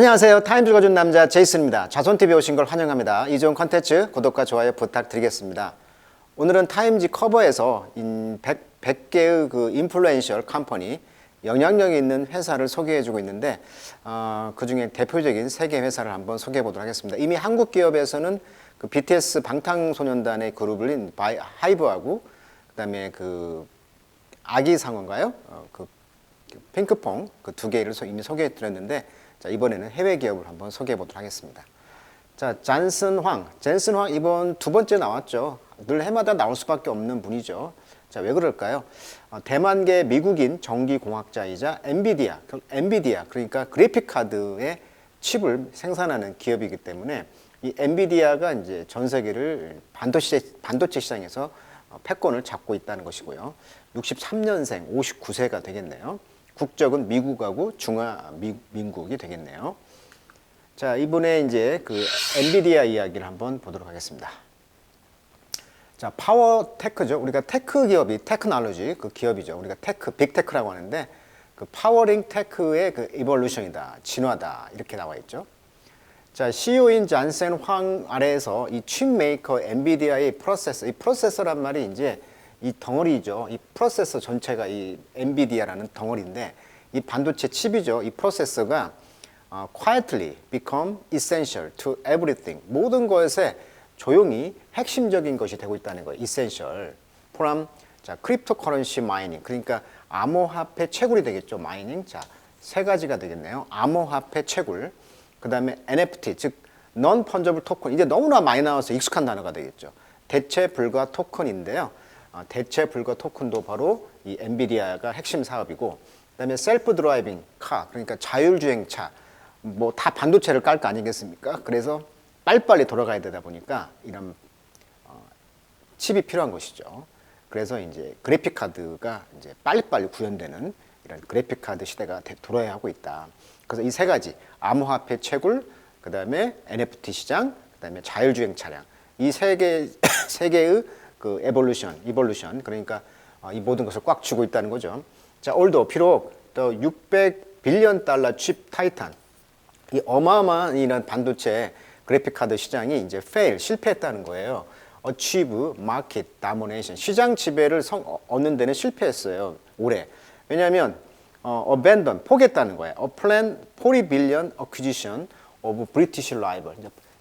안녕하세요. 타임즈 거준 남자 제이슨입니다. 자손TV 오신 걸 환영합니다. 이 좋은 컨텐츠 구독과 좋아요 부탁드리겠습니다. 오늘은 타임지 커버에서 100, 100 개의 그 인플루엔셜 컴퍼니 영향력 있는 회사를 소개해주고 있는데 어, 그 중에 대표적인 세 개 회사를 한번 소개해 보도록 하겠습니다. 이미 한국 기업에서는 그 BTS 방탄소년단의 그룹인 바이, 하이브하고 그다음에 그 아기 상어인가요? 어, 그 핑크퐁 그 두 개를 소- 이미 소개해 드렸는데 자, 이번에는 해외 기업을 한번 소개해 보도록 하겠습니다. 자, 잔슨 황. 잔슨 황 이번 두 번째 나왔죠. 늘 해마다 나올 수밖에 없는 분이죠. 자, 왜 그럴까요? 어, 대만계 미국인 전기공학자이자 엔비디아, 그 엔비디아 그러니까 그래픽 카드의 칩을 생산하는 기업이기 때문에 이 엔비디아가 이제 전 세계를 반도체 반도체 시장에서 어, 패권을 잡고 있다는 것이고요. 63년생, 59세가 되겠네요. 국적은 미국하고 중화민국이 되겠네요. 자, 이번에 이제 그 엔비디아 이야기를 한번 보도록 하겠습니다. 자, 파워 테크죠. 우리가 테크 기업이 테크놀로지 그 기업이죠. 우리가 테크, 빅테크라고 하는데 그 파워링 테크의 그 이볼루션이다, 진화다 이렇게 나와 있죠. 자, CEO인 잔센 황 아래에서 이 칩 메이커 엔비디아의 프로세서, 이 프로세서란 말이 이제 이 덩어리죠. 이 프로세서 전체가 이 엔비디아라는 덩어리인데 이 반도체 칩이죠. 이 프로세서가 어, quietly become essential to everything. 모든 것에 조용히 핵심적인 것이 되고 있다는 거예요. essential. from 자, 크립토 커런시 마이닝. 그러니까 암호화폐 채굴이 되겠죠. 마이닝. 자, 세 가지가 되겠네요. 암호화폐 채굴. 그다음에 NFT 즉 non fungible 토큰. 이제 너무나 많이 나와서 익숙한 단어가 되겠죠. 대체 불가 토큰인데요. 어, 대체 불가 토큰도 바로 이 엔비디아가 핵심 사업이고 그다음에 셀프 드라이빙 카 그러니까 자율주행차 뭐 다 반도체를 깔 거 아니겠습니까? 그래서 빨리빨리 돌아가야 되다 보니까 이런 어, 칩이 필요한 것이죠. 그래서 이제 그래픽 카드가 이제 빨리빨리 구현되는 이런 그래픽 카드 시대가 되- 돌아야 하고 있다. 그래서 이 세 가지 암호화폐 채굴, 그다음에 NFT 시장, 그다음에 자율주행 차량 이 세 개 세 개의 그 에볼루션, 이볼루션 그러니까 어, 이 모든 것을 꽉 쥐고 있다는 거죠. 자, 올도 비록 또 600 빌리언 달러 칩 타이탄 이 어마어마한 이런 반도체 그래픽 카드 시장이 이제 fail 실패했다는 거예요. achieve market domination 시장 지배를 성, 어, 얻는 데는 실패했어요. 올해. 왜냐하면 어, abandon 포기했다는 거예요. A plan 40 billion acquisition of British rival.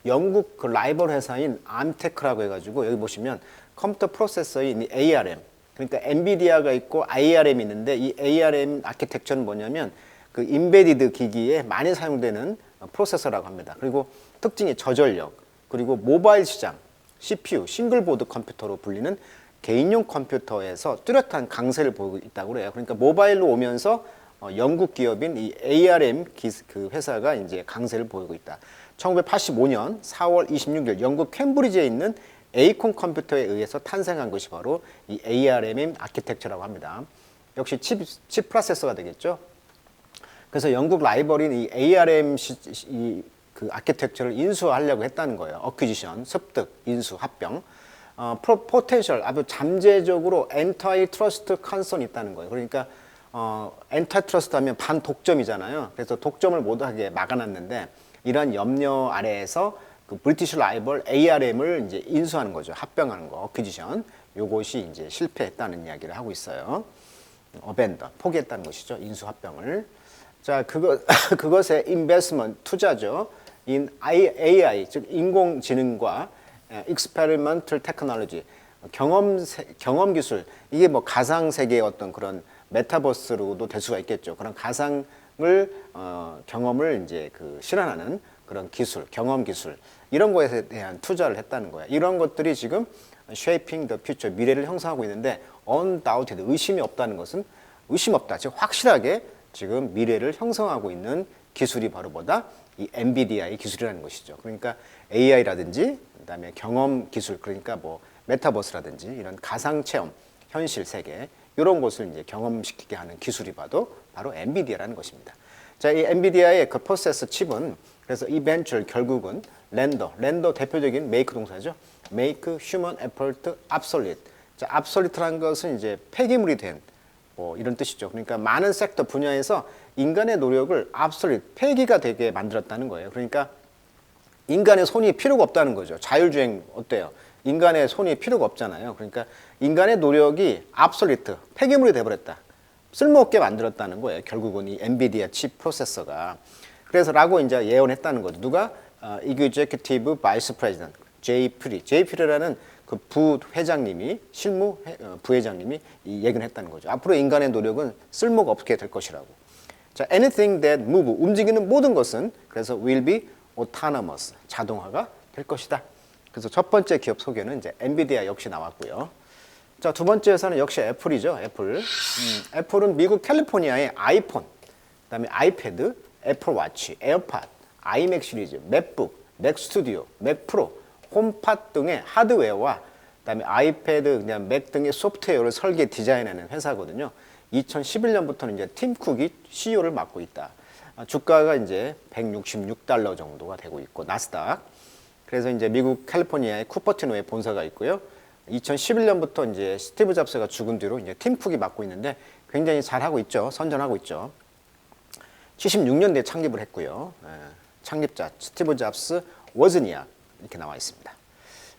영국 그 라이벌 회사인 암테크라고 해가지고 여기 보시면 컴퓨터 프로세서인 이 ARM 그러니까 엔비디아가 있고 IRM이 있는데 이 ARM 아키텍처는 뭐냐면 그 인베디드 기기에 많이 사용되는 프로세서라고 합니다. 그리고 특징이 저전력, 그리고 모바일 시장, CPU, 싱글보드 컴퓨터로 불리는 개인용 컴퓨터에서 뚜렷한 강세를 보이고 있다고 그래요. 그러니까 모바일로 오면서 어, 영국 기업인 이 ARM 기, 그 회사가 이제 강세를 보이고 있다. 1985년 4월 26일 영국 캠브리지에 있는 에이콘 컴퓨터에 의해서 탄생한 것이 바로 이 ARM 아키텍처라고 합니다. 역시 칩, 칩 프로세서가 되겠죠. 그래서 영국 라이벌인 이 ARM 시, 이, 그 아키텍처를 인수하려고 했다는 거예요. 어퀴지션, 습득, 인수, 합병. 어, 포텐셜, 아주 잠재적으로 엔타이 트러스트 컨선이 있다는 거예요. 그러니까 어, 엔타이 트러스트 하면 반독점이잖아요. 그래서 독점을 못하게 막아놨는데 이런 염려 아래에서 그 브리티시 라이벌 ARM을 이제 인수하는 거죠. 합병하는 거, 어퀴지션. 요것이 이제 실패했다는 이야기를 하고 있어요. 어벤더 포기했다는 것이죠 인수 합병을 자 그거 그것의 인베스먼트 투자죠 인 AI 즉 인공지능과 익스페리먼털 테크놀로지 경험 세- 경험 기술 이게 뭐 가상 세계의 어떤 그런 메타버스로도 될 수가 있겠죠 그런 가상을 어, 경험을 이제 그 실현하는 그런 기술 경험 기술 이런 것에 대한 투자를 했다는 거예요 이런 것들이 지금 shaping the future 미래를 형성하고 있는데 undoubted 의심이 없다는 것은 의심 없다. 즉 확실하게 지금 미래를 형성하고 있는 기술이 바로 뭐다? 이 엔비디아의 기술이라는 것이죠. 그러니까 AI라든지 그다음에 경험 기술 그러니까 뭐 메타버스라든지 이런 가상 체험 현실 세계 이런 것을 이제 경험시키게 하는 기술이 봐도 바로 엔비디아라는 것입니다. 자, 이 엔비디아의 그 프로세서 칩은 그래서 이 벤처를 결국은 렌더, 렌더 대표적인 메이크 동사죠. make human effort obsolete. 자, obsolete라는 것은 이제 폐기물이 된 뭐 이런 뜻이죠. 그러니까 많은 섹터 분야에서 인간의 노력을 absolute 폐기가 되게 만들었다는 거예요. 그러니까 인간의 손이 필요가 없다는 거죠. 자율주행 어때요? 인간의 손이 필요가 없잖아요. 그러니까 인간의 노력이 absolute 폐기물이 돼버렸다. 쓸모없게 만들었다는 거예요. 결국은 이 엔비디아 칩 프로세서가. 그래서라고 이제 예언했다는 거죠. 누가 어, Executive Vice President J. 프리, J. 프리라는 그 부회장님이 실무 회- 어, 부회장님이 이 얘기를 했다는 거죠. 앞으로 인간의 노력은 쓸모가 없게 될 것이라고. 자, anything that move 움직이는 모든 것은 그래서 will be autonomous 자동화가 될 것이다. 그래서 첫 번째 기업 소개는 이제 엔비디아 역시 나왔고요. 자, 두 번째 회사는 역시 애플이죠. 애플. 음, 애플은 미국 캘리포니아의 아이폰, 그다음에 아이패드, 애플 워치, 에어팟, 아이맥 시리즈, 맥북, 맥 스튜디오, 맥 프로, 홈팟 등의 하드웨어와 그다음에 아이패드, 그냥 맥 등의 소프트웨어를 설계 디자인하는 회사거든요. 2011년부터는 이제 팀 쿡이 CEO를 맡고 있다. 아, 주가가 이제 166달러 정도가 되고 있고 나스닥. 그래서 이제 미국 캘리포니아의 쿠퍼티노에 본사가 있고요. 2011년부터 이제 스티브 잡스가 죽은 뒤로 이제 팀 쿡이 맡고 있는데 굉장히 잘하고 있죠. 선전하고 있죠. 76년대에 창립을 했고요. 예, 창립자 스티브 잡스 워즈니악 이렇게 나와 있습니다.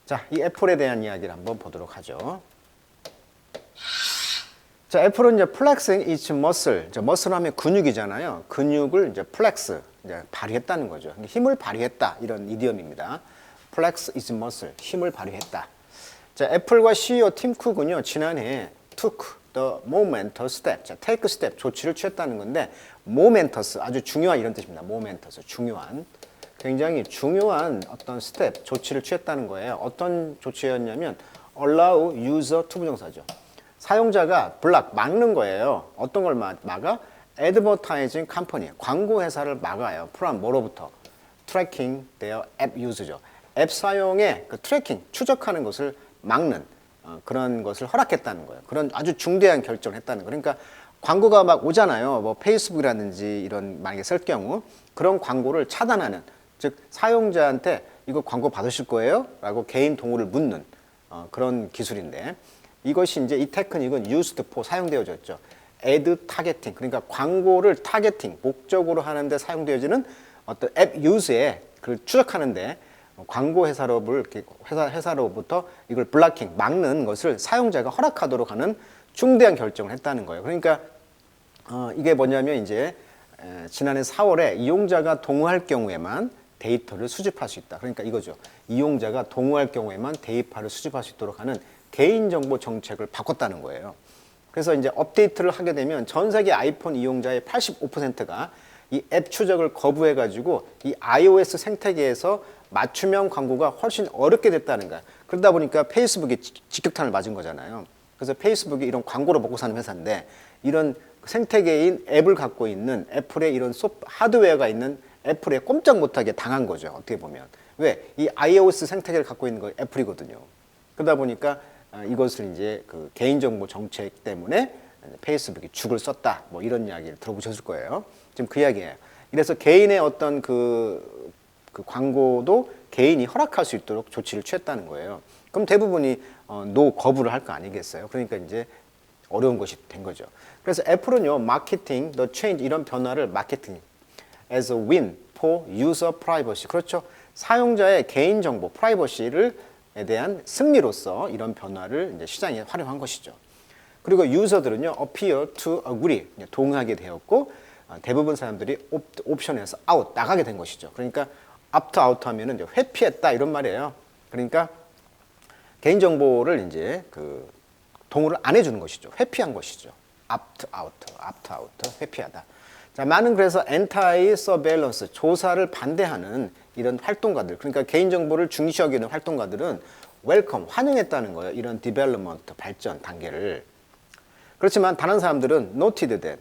자, 이 애플에 대한 이야기를 한번 보도록 하죠. 자, 애플은 이제 flexing its muscle. 자, muscle 하면 근육이잖아요. 근육을 이제 flex, 이제 발휘했다는 거죠. 힘을 발휘했다. 이런 이디엄입니다. flex its. 힘을 발휘했다. 자, 애플과 CEO 팀 쿡은요, 지난해 took the momentous step. 자, take step. 조치를 취했다는 건데, momentous. 아주 중요한 이런 뜻입니다. momentous. 중요한. 굉장히 중요한 어떤 스텝, 조치를 취했다는 거예요. 어떤 조치였냐면, allow user to 부정사죠. 사용자가 블락 막는 거예요. 어떤 걸 막- 막아? advertising company 광고 회사를 막아요. 프람 뭐로부터? tracking their app use죠. 앱 사용에 그 트래킹 추적하는 것을 막는 어, 그런 것을 허락했다는 거예요. 그런 아주 중대한 결정을 했다는 거예요. 그러니까 광고가 막 오잖아요. 뭐 페이스북이라든지 이런 만약에 쓸 경우 그런 광고를 차단하는 즉 사용자한테 이거 광고 받으실 거예요? 라고 개인 동의를 묻는 어, 그런 기술인데 이것이 이제 이 테크닉은 used for 사용되어졌죠. ad 타겟팅 그러니까 광고를 타겟팅 목적으로 하는데 사용되어지는 어떤 앱 유즈에 그걸 추적하는데 광고 회사로를 이렇게 회사 회사로부터 이걸 블락킹 막는 것을 사용자가 허락하도록 하는 중대한 결정을 했다는 거예요. 그러니까 어, 이게 뭐냐면 이제 에, 지난해 4월에 이용자가 동의할 경우에만 데이터를 수집할 수 있다. 그러니까 이거죠. 이용자가 동의할 경우에만 데이터를 수집할 수 있도록 하는 개인정보 정책을 바꿨다는 거예요. 그래서 이제 업데이트를 하게 되면 전 세계 아이폰 이용자의 85%가 이 앱 추적을 거부해 가지고 이 iOS 생태계에서 맞춤형 광고가 훨씬 어렵게 됐다는 거야. 그러다 보니까 페이스북이 지- 직격탄을 맞은 거잖아요. 그래서 페이스북이 이런 광고로 먹고 사는 회사인데 이런 생태계인 앱을 갖고 있는 애플의 이런 소 하드웨어가 있는 애플에 꼼짝 못하게 당한 거죠. 어떻게 보면 왜 이 iOS 생태계를 갖고 있는 거 애플이거든요. 그러다 보니까 아, 이것을 이제 그 개인정보 정책 때문에 페이스북이 죽을 썼다. 뭐 이런 이야기를 들어보셨을 거예요. 지금 그 이야기예요. 이래서 개인의 어떤 그, 그 광고도 개인이 허락할 수 있도록 조치를 취했다는 거예요. 그럼 대부분이 어, 노 거부를 할 거 아니겠어요? 그러니까 이제 어려운 것이 된 거죠. 그래서 애플은요, 마케팅, the change 이런 변화를 마케팅 as a win for user privacy. 그렇죠. 사용자의 개인 정보 프라이버시를 에 대한 승리로서 이런 변화를 이제 시장에 활용한 것이죠. 그리고 유저들은요, appear to agree, 이제 동의하게 되었고, 어, 대부분 사람들이 옵, 옵션에서 아웃, 나가게 된 것이죠. 그러니까 opt out 하면은 이제 회피했다 이런 말이에요. 그러니까 개인 정보를 이제 그 동의를 안 해주는 것이죠. 회피한 것이죠. Opt out, opt out, 회피하다. 자, 많은 그래서 anti surveillance, 조사를 반대하는 이런 활동가들, 그러니까 개인정보를 중시 여기는 활동가들은 웰컴, 환영했다는 거예요. 이런 디벨롭먼트, 발전 단계를. 그렇지만 다른 사람들은 noted 어,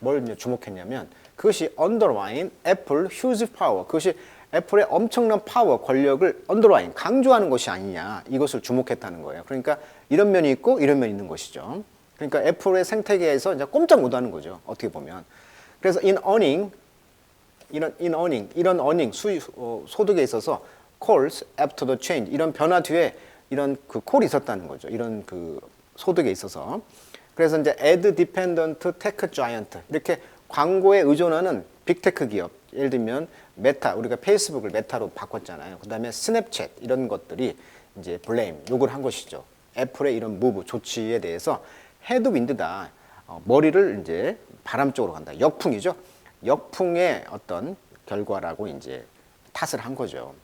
뭘 주목했냐면 그것이 underline 애플 huge 그것이 애플의 엄청난 파워, 권력을 underline, 강조하는 것이 아니냐 이것을 주목했다는 거예요. 그러니까 이런 면이 있고 이런 면이 있는 것이죠. 그러니까 애플의 생태계에서 이제 꼼짝 못하는 거죠. 어떻게 보면. 그래서 in earning 이런 in earning 이런 earning 수익 어, 소득에 있어서 calls after the change 이런 변화 뒤에 이런 그 콜이 있었다는 거죠. 이런 그 소득에 있어서 그래서 이제 ad dependent tech giant 이렇게 광고에 의존하는 빅테크 기업 예를 들면 메타 우리가 페이스북을 메타로 바꿨잖아요. 그다음에 스냅챗 이런 것들이 이제 블레임 욕을 한 것이죠. 애플의 이런 무브 조치에 대해서 헤드 윈드다. 어, 머리를 이제 바람 쪽으로 간다. 역풍이죠. 역풍의 어떤 결과라고 이제 탓을 한 거죠.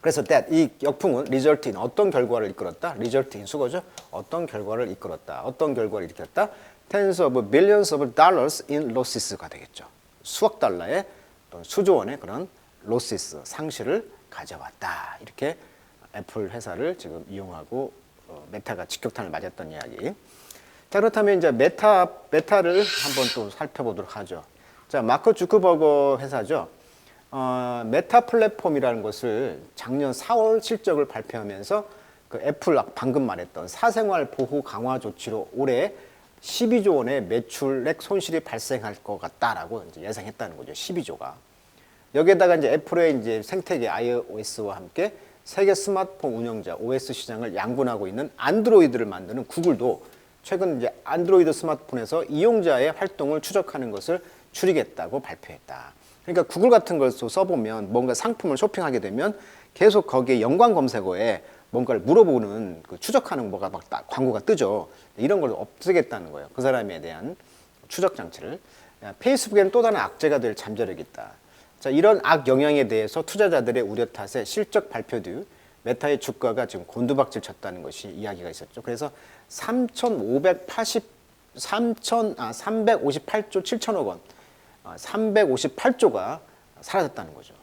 그래서 that 이 역풍은 result in 어떤 결과를 이끌었다? result in 수거죠. 어떤 결과를 이끌었다. 어떤 결과를 일으켰다? tens of millions of dollars in losses가 되겠죠. 수억 달러의 또는 수조 원의 그런 losses 상실을 가져왔다. 이렇게 애플 회사를 지금 이용하고 어, 메타가 직격탄을 맞았던 이야기. 자 그렇다면 이제 메타 메타를 한번 또 살펴보도록 하죠. 자 마크 주크버거 회사죠. 어, 메타 플랫폼이라는 것을 작년 4월 실적을 발표하면서 그 애플 방금 말했던 사생활 보호 강화 조치로 올해 12조 원의 매출액 손실이 발생할 것 같다라고 예상했다는 거죠. 12조가. 여기에다가 이제 애플의 이제 생태계 iOS와 함께 세계 스마트폰 운영자 OS 시장을 양분하고 있는 안드로이드를 만드는 구글도 최근 이제 안드로이드 스마트폰에서 이용자의 활동을 추적하는 것을 줄이겠다고 발표했다. 그러니까 구글 같은 걸 써보면 뭔가 상품을 쇼핑하게 되면 계속 거기에 연관 검색어에 뭔가를 물어보는 그 추적하는 뭐가 막딱 광고가 뜨죠. 이런 걸 없애겠다는 거예요. 그 사람에 대한 추적 장치를. 야, 페이스북에는 또 다른 악재가 될 잠재력이 있다. 자, 이런 악 영향에 대해서 투자자들의 우려 탓에 실적 발표 뒤 메타의 주가가 지금 곤두박질 쳤다는 것이 이야기가 있었죠. 그래서 3,580, 3,000, 아, 358조 7천억 원, 358조가 사라졌다는 거죠.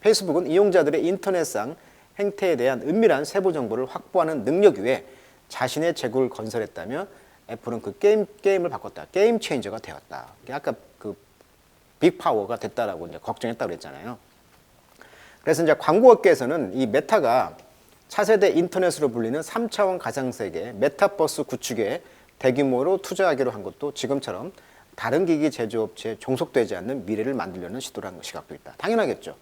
페이스북은 이용자들의 인터넷상 행태에 대한 은밀한 세부 정보를 확보하는 능력 위에 자신의 재고를 건설했다며 애플은 그 게임 게임을 바꿨다. 게임 체인저가 되었다. 아까 그 빅파워가 됐다라고 이제 걱정했다고 그랬잖아요. 그래서 이제 광고업계에서는 이 메타가 차세대 인터넷으로 불리는 3차원 가상세계 메타버스 구축에 대규모로 투자하기로 한 것도 지금처럼 다른 기기 제조업체에 종속되지 않는 미래를 만들려는 시도라는 시각도 있다. 당연하겠죠.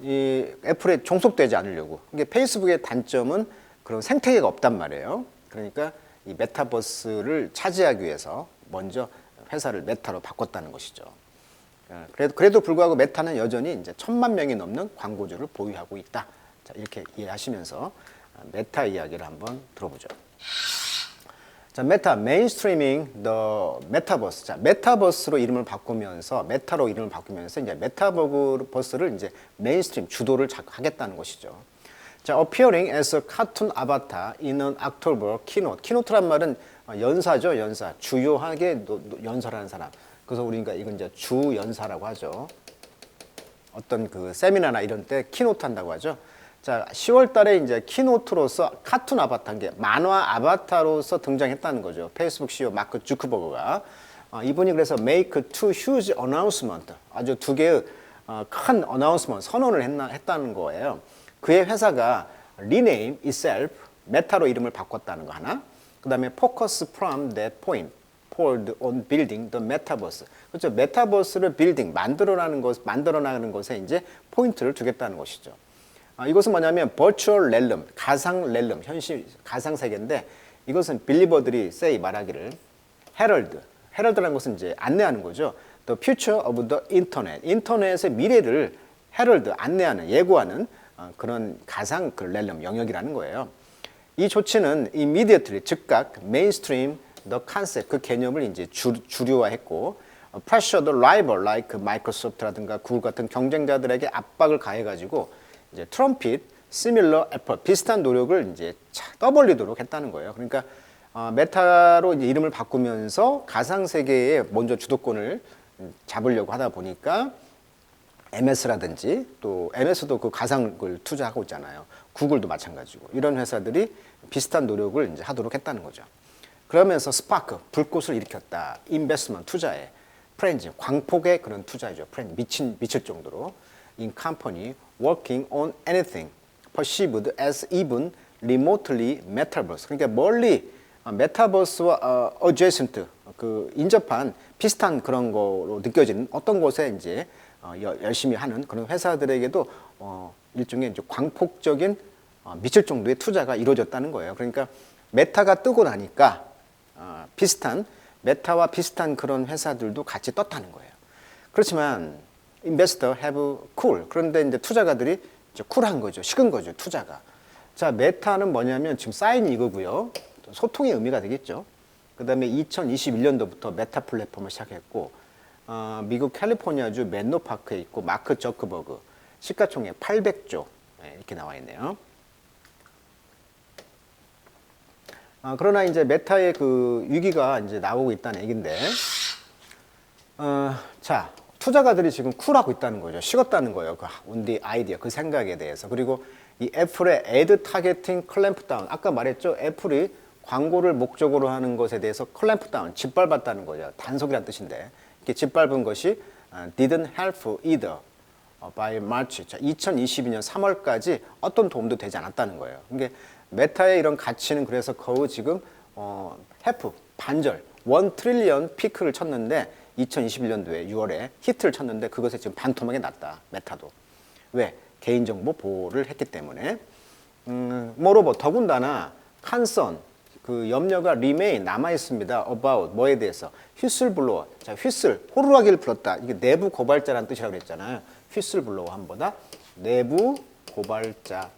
이 애플에 종속되지 않으려고. 이게 페이스북의 단점은 그런 생태계가 없단 말이에요. 그러니까 이 메타버스를 차지하기 위해서 먼저 회사를 메타로 바꿨다는 것이죠. 어, 그래도, 그래도 불구하고 메타는 여전히 이제 천만 명이 넘는 광고주를 보유하고 있다. 자, 이렇게 이해하시면서 메타 이야기를 한번 들어보죠. 자, 메타, 메인스트리밍, 더 메타버스. 자, 메타버스로 이름을 바꾸면서, 메타로 이름을 바꾸면서 이제 메타버스를 이제 메인스트림 주도를 하겠다는 것이죠. 자, appearing as a cartoon avatar in an October keynote. keynote란 말은 연사죠, 연사. 주요하게 연설하는 사람. 그래서 우리가 이건 이제 주 연사라고 하죠. 어떤 그 세미나나 이런 때 키노트 한다고 하죠. 자, 10월 달에 이제 키노트로서 카툰 아바타인 게 만화 아바타로서 등장했다는 거죠. 페이스북 CEO 마크 주크버거가. 어, 이분이 그래서 make two huge announcement. 아주 두 개의 어, 큰 announcement, 선언을 했나, 했다는 거예요. 그의 회사가 rename itself, 메타로 이름을 바꿨다는 거 하나. 그 다음에 focus from that point. Poured on building the metaverse. 그렇죠. 메타버스를 빌딩, 만들어나는 것, 만들어나가는 것에 이제 포인트를 두겠다는 것이죠. 아, 이것은 뭐냐면 virtual realm, 가상 렐름, 현실 가상 세계인데 이것은 빌리버들이 say 말하기를 헤럴드, 헤럴드라는 것은 이제 안내하는 거죠. The future of the internet, 인터넷의 미래를 헤럴드, 안내하는, 예고하는 어, 그런 가상 그 렐름 영역이라는 거예요. 이 조치는 immediately 즉각 메인스트림 the concept 그 개념을 이제 주, 주류화했고 pressure the rival like 마이크로소프트라든가 구글 같은 경쟁자들에게 압박을 가해가지고 이제 트럼핏, similar effort 비슷한 노력을 이제 떠벌리도록 했다는 거예요. 그러니까 어, 메타로 이름을 바꾸면서 가상 세계에 먼저 주도권을 잡으려고 하다 보니까 MS라든지 또 MS도 그 가상을 투자하고 있잖아요. 구글도 마찬가지고 이런 회사들이 비슷한 노력을 이제 하도록 했다는 거죠. 그러면서 스파크 불꽃을 일으켰다. 인베스먼트 투자에 프렌즈 광폭의 그런 투자죠. 프렌즈 미친 미칠 정도로 in company working on anything perceived as even remotely metaverse. 그러니까 멀리 메타버스와 어, adjacent 그 인접한 비슷한 그런 거로 느껴지는 어떤 곳에 이제 어, 열심히 하는 그런 회사들에게도 어, 일종의 이제 광폭적인 어, 미칠 정도의 투자가 이루어졌다는 거예요. 그러니까 메타가 뜨고 나니까 어, 비슷한 메타와 비슷한 그런 회사들도 같이 떴다는 거예요. 그렇지만 investor have cool. 그런데 이제 투자가들이 이제 쿨한 거죠. 식은 거죠. 투자가. 자, 메타는 뭐냐면 지금 쌓인 이거고요. 소통의 의미가 되겠죠. 그다음에 2021년도부터 메타 플랫폼을 시작했고 어, 미국 캘리포니아주 맨로 파크에 있고 마크 저크버그 시가총액 800조 네, 이렇게 나와 있네요. 아, 그러나 이제 메타의 그 위기가 이제 나오고 있다는 얘기인데, 어, 자, 투자가들이 지금 쿨하고 있다는 거죠. 식었다는 거예요. 그 온디 아이디어, 그 생각에 대해서. 그리고 이 애플의 애드 타겟팅 클램프 다운. 아까 말했죠. 애플이 광고를 목적으로 하는 것에 대해서 클램프 다운, 짓밟았다는 거죠. 단속이란 뜻인데. 이렇게 짓밟은 것이 어, didn't help either. 어, by March, 자, 2022년 3월까지 어떤 도움도 되지 않았다는 거예요. 그게 메타의 이런 가치는 그래서 거의 지금 어, 해프 반절, 원 트릴리언 피크를 쳤는데 2021년도에 6월에 히트를 쳤는데 그것에 지금 반토막이 났다. 메타도. 왜? 개인정보 보호를 했기 때문에. 음, 모로버 더군다나 칸선 그 염려가 리메인 남아 있습니다. about 뭐에 대해서 휘슬 블로어. 자, 휘슬 호루라기를 불었다. 이게 내부 고발자라는 뜻이라고 그랬잖아요. 휘슬 블로어 한보다 내부 고발자.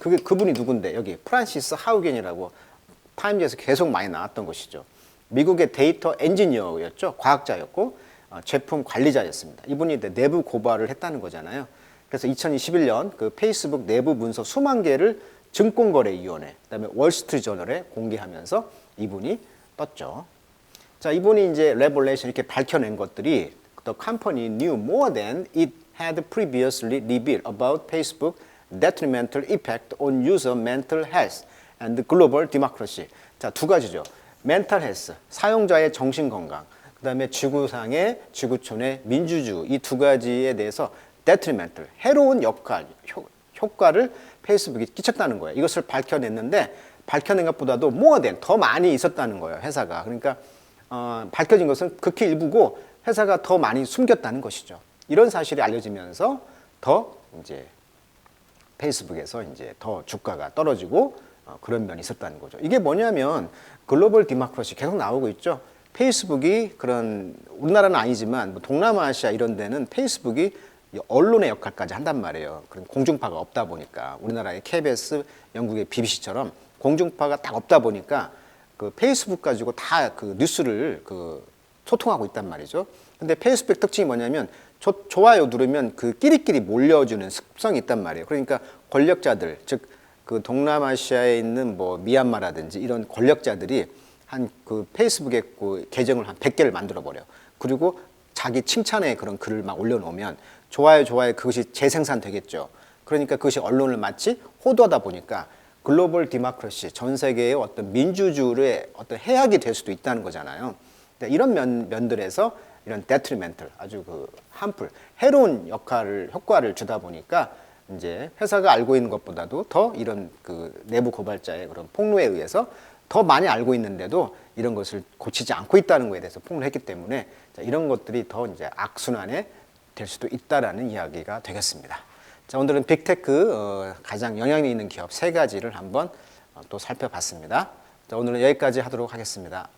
그게 그분이 누군데 여기 프란시스 하우겐이라고 타임즈에서 계속 많이 나왔던 것이죠. 미국의 데이터 엔지니어였죠. 과학자였고 어, 제품 관리자였습니다. 이분이 내부 고발을 했다는 거잖아요. 그래서 2021년 그 페이스북 내부 문서 수만 개를 증권거래위원회, 그다음에 월스트리트저널에 공개하면서 이분이 떴죠. 자, 이분이 이제 레볼레이션 이렇게 밝혀낸 것들이 the company knew more than it had previously revealed about Facebook detrimental effect on user mental health and global democracy. 자, 두 가지죠. mental health, 사용자의 정신 건강. 그 다음에 지구상의 지구촌의 민주주의 이 두 가지에 대해서 detrimental 해로운 역할, 효, 효과를 페이스북이 끼쳤다는 거예요. 이것을 밝혀냈는데 밝혀낸 것보다도 more than 더 많이 있었다는 거예요. 회사가. 그러니까 어, 밝혀진 것은 극히 일부고 회사가 더 많이 숨겼다는 것이죠. 이런 사실이 알려지면서 더 이제 페이스북에서 이제 더 주가가 떨어지고 어, 그런 면이 있었다는 거죠. 이게 뭐냐면 글로벌 디마크러시 계속 나오고 있죠. 페이스북이 그런 우리나라는 아니지만 뭐 동남아시아 이런 데는 페이스북이 이 언론의 역할까지 한단 말이에요. 그런 공중파가 없다 보니까 우리나라의 KBS, 영국의 BBC처럼 공중파가 딱 없다 보니까 그 페이스북 가지고 다 그 뉴스를 그 소통하고 있단 말이죠. 근데 페이스북 특징이 뭐냐면 조, 좋아요 누르면 그 끼리끼리 몰려주는 습성이 있단 말이에요. 그러니까 권력자들 즉 그 동남아시아에 있는 뭐 미얀마라든지 이런 권력자들이 한 그 페이스북에 그 계정을 한 100개를 만들어 버려. 그리고 자기 칭찬의 그런 글을 막 올려놓으면 좋아요, 좋아요 그것이 재생산 되겠죠. 그러니까 그것이 언론을 마치 호도하다 보니까 글로벌 디마크러시 전 세계의 어떤 민주주의의 어떤 해악이 될 수도 있다는 거잖아요. 이런 면, 면들에서 이런 데트리멘털 아주 그 한풀 해로운 역할을 효과를 주다 보니까 이제 회사가 알고 있는 것보다도 더 이런 그 내부 고발자의 그런 폭로에 의해서 더 많이 알고 있는데도 이런 것을 고치지 않고 있다는 것에 대해서 폭로를 했기 때문에 자, 이런 것들이 더 이제 악순환에 될 수도 있다라는 이야기가 되겠습니다. 자, 오늘은 빅테크 어, 가장 영향이 있는 기업 세 가지를 한번 어, 또 살펴봤습니다. 자, 오늘은 여기까지 하도록 하겠습니다.